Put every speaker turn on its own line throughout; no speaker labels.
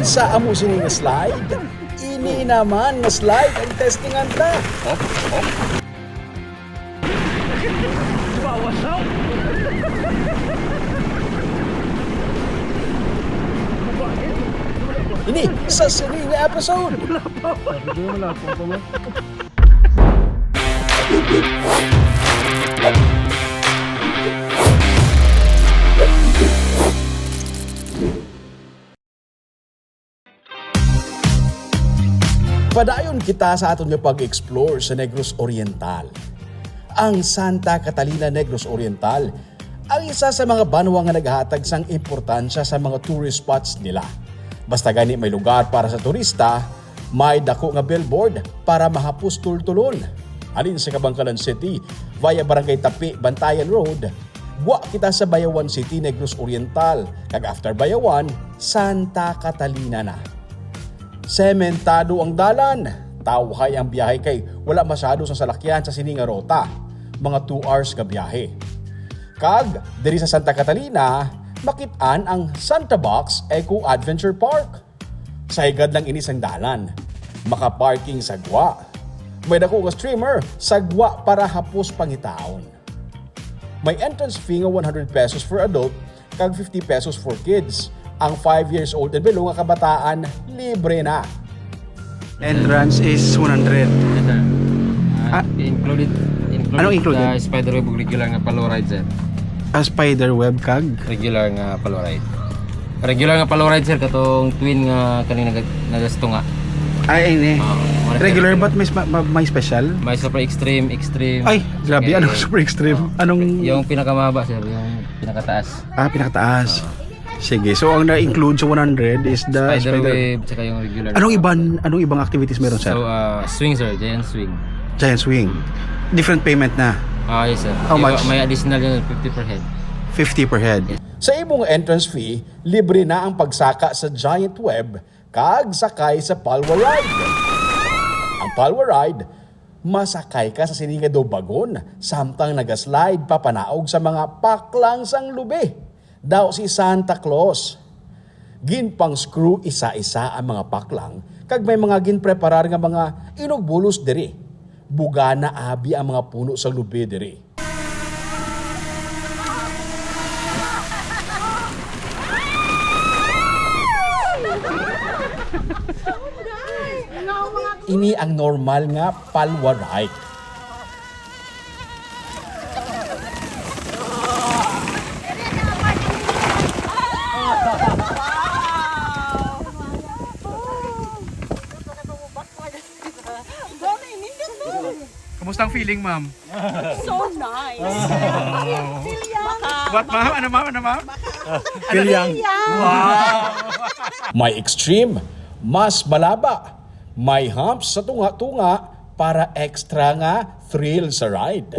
Kinsa amo sini nga slide? Ini naman nga slide ang testingan ta. Ini sa sini nga episode. Padayon kita sa aton nga pag-explore sa Negros Oriental. Ang Santa Catalina Negros Oriental ang isa sa mga banwa nga naghatag sang importansya sa mga tourist spots nila. Basta gani may lugar para sa turista, may dako nga billboard para mahapos tultulon. Alin sa Kabangkalan City via Barangay Tapi, Bantayan Road, wa kita sa Bayawan City, Negros Oriental, kag after Bayawan, Santa Catalina na. Sementado ang dalan. Tawhay ang biyahe kay wala masyado sa salakyan sa sininga rota. Mga 2 hours ka biyahe. Kag, diri sa Santa Catalina, makitaan ang Santa Box Eco Adventure Park. Sa higad lang inis ang dalan. Makaparking sa gwa. May dako nga streamer sa gwa para hapos pangitaon. May entrance fee nga 100 pesos for adult kag 50 pesos for kids. Ang 5 years old and below nga kabataan libre na.
Entrance is 100.
Yes, sir.
Ah.
Uh, included, included,
Anong included?
Uh, spider web regular nga palo ride, sir.
A spider web kag.
Regular nga palo ride. Regular nga palo ride, sir, katong twin nga kanina nag nagastunga.
Ay, ini.
Uh,
Regular but may, may special?
May super extreme, extreme.
Ay, grabe. Anong super extreme? Anong...
Yung pinakamahaba, sir, yung pinakataas.
Ah, pinakataas. Sige. So, ang na-include sa 100 is the
Spider,
spider...
wave, tsaka yung regular.
Anong ibang, anong ibang activities meron, sir?
So, uh, swing, sir, giant swing.
Giant swing. Different payment na.
Ah, yes, sir.
How much?
May additional yun, 50 per head.
50 per head.
Sa imong entrance fee, libre na ang pagsaka sa Giant Web kag sakay sa Palwa Ride. Ang Palwa Ride, masakay ka sa sininga do bagon samtang nagaslide papanaog sa mga paklang sang lubi. Daw si Santa Claus. Ginpang screw isa-isa ang mga paklang kag may mga ginpreparar nga mga inugbulos diri. Buga na abi ang mga puno sa lubi diri. Ini ang normal nga palwa ride.
Kamusta ang feeling, ma'am?
So nice. Baka
What, ma'am? Ano, ma'am? Ano, ma'am?
May extreme, mas malaba. May humps sa tunga-tunga para extra nga thrill sa ride.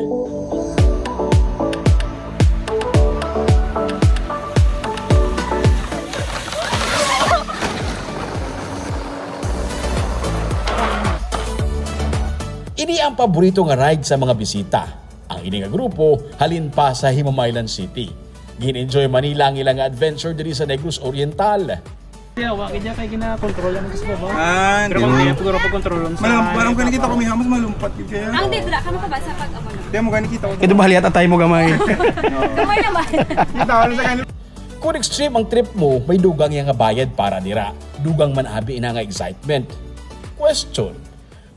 Ini ang paborito nga ride sa mga bisita. Ang ini nga grupo halin pa sa Himamaylan City. Gin-enjoy Manila ang ilang adventure diri sa Negros Oriental.
Yeah, wakil niya kay gina-control lang gusto ba?
Ah,
Pero kung kaya lang sa...
Malam, parang kani kita ko hamas malumpat yun kaya.
ang dibra ka pa ba sa pag-amo na?
Kaya mo gani kita ko.
Ito bahaliat at tayo mo gamay.
Kamay naman.
Kita lang sa kanila.
Kung extreme ang trip mo, may dugang yang nga bayad para dira. Dugang man abi ina nga excitement. Question.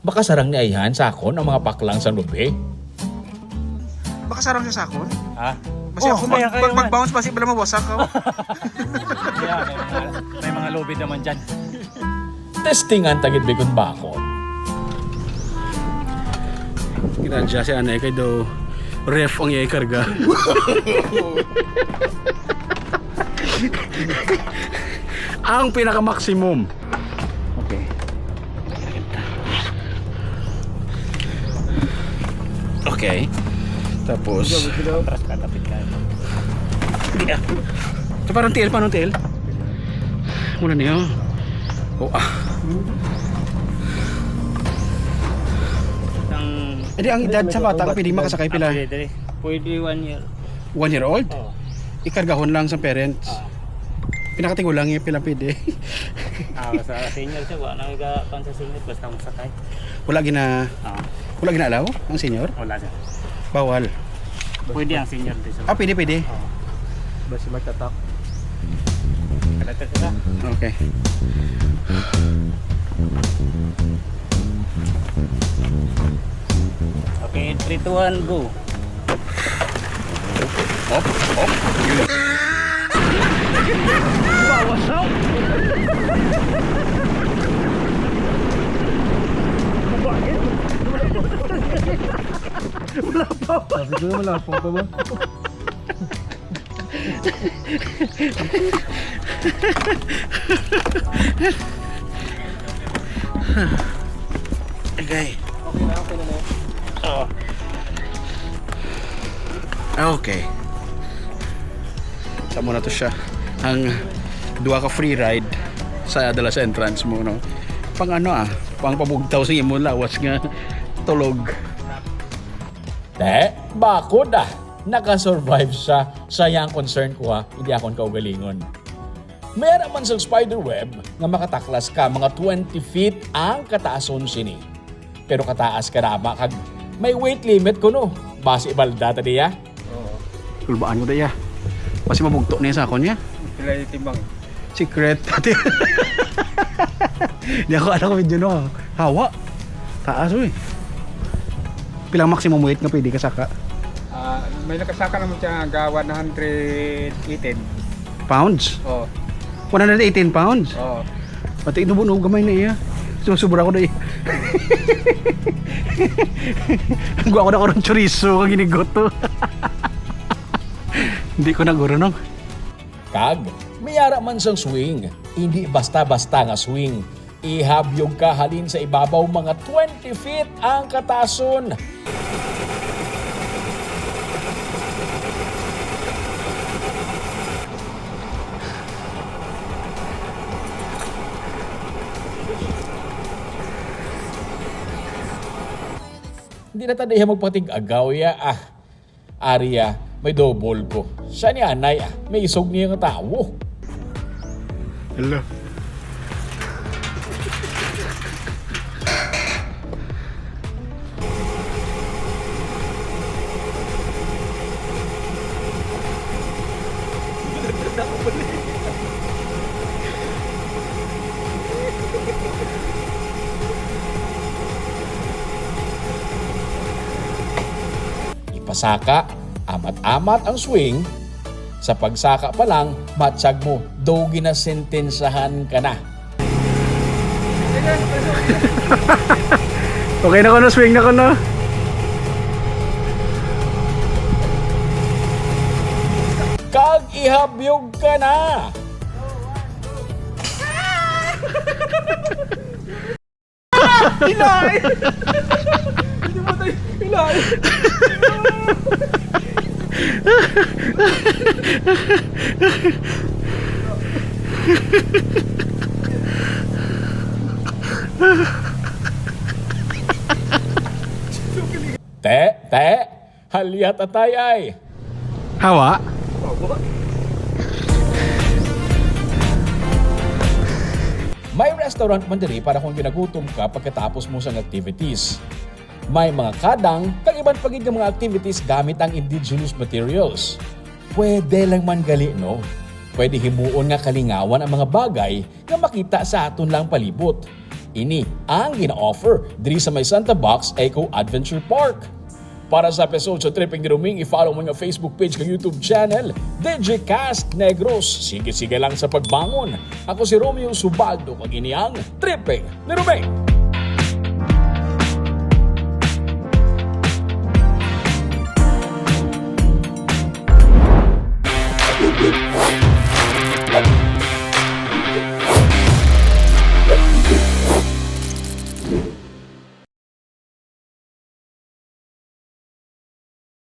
Baka sarang ni Ayhan sa akon ang mga paklang sa lubi?
Baka sarang siya sa akon.
Ha?
Basi
Oh,
ako,
kaya
pag,
kayo
pag,
man.
mag-bounce basi bala mawasak ako.
Yeah, may mga, may mga lobby naman dyan.
Testingan tagit bikon bakon.
Kinadya si Anay kay daw ref ang iyay karga. ang pinaka-maximum. Okay. Tapos,
Tapos katapit ka.
Hindi ah. Ito parang tail, parang tail. Muna niyo. Oh ah.
Ang...
Edi ang edad sa bata, pwede makasakay pila.
Pwede one year.
One year old?
Oo.
Ikargahon lang sa parents. Pinakating ko lang yung pilapid eh.
Ah, sa senior siya, wala nang iga sa senior, basta mo sakay.
Wala gina
Ah,
wala ginalaw ang senior.
wala siya.
Bawal.
Pwede ang senior din
Ah, pwede pwede.
Basta magtatak. Kalatat ka.
Okay.
Okay, 3, 2, 1, go.
Okay.
Oo.
Okay. Sa muna to siya. Ang duwa ka free ride sa Adalas entrance mo, no? Pang ano ah, pang pabugtaw sa imo lawas nga tulog.
Te, bakod ah. Nakasurvive siya. Sayang concern ko ha. Hindi akong kaugalingon. Meron man sa spider web nga makataklas ka mga 20 feet ang kataason sini. Pero kataas ka rama kag may weight limit ko no. Base ibalda ta diya.
Kulbaan ko daya. Kasi mabugto niya sa ako niya.
Sila yung timbang.
Secret. Di ako alam ko medyo no. Hawa. Taas eh. Pilang maximum weight nga pwede ka saka?
Ah, may nakasaka naman siya ga 118.
Pounds?
Oh,
118 pounds?
oh.
Pati inubunog gamay na iya. Sumusubra ko na iya. Ang gwa ko na karon chorizo kang ginigoto. Hindi ko na guro no.
Kag, mayara man sang swing. Hindi basta-basta nga swing. Ihabyog ka halin sa ibabaw mga 20 feet ang katason. Hindi na tadiya magpatig-agaw ya ah. Arya, may double ko. Siya ni Anay ah, may isog niya nga tao.
Hello.
Ipasaka, amat-amat ang swing. Sa pagsaka pa lang, matsyag mo, daw ginasentensahan ka na.
Okay na ko na swing na ko na.
Kag ihabyog ka na! Te, te, halyat atay ay.
Hawa.
May restaurant man diri para kung ginagutom ka pagkatapos mo sang activities. May mga kadang, kag iban pagid nga mga activities gamit ang indigenous materials. Pwede lang man gali, no? Pwede himuon nga kalingawan ang mga bagay nga makita sa aton lang palibot. Ini ang gina-offer diri sa may Santa Box Eco Adventure Park. Para sa episode sa Tripping ni Ruming, i-follow mo nga Facebook page kag YouTube channel, DJ Cast Negros. Sige-sige lang sa pagbangon. Ako si Romeo Subaldo, kag ini ang Tripping ni Ruming.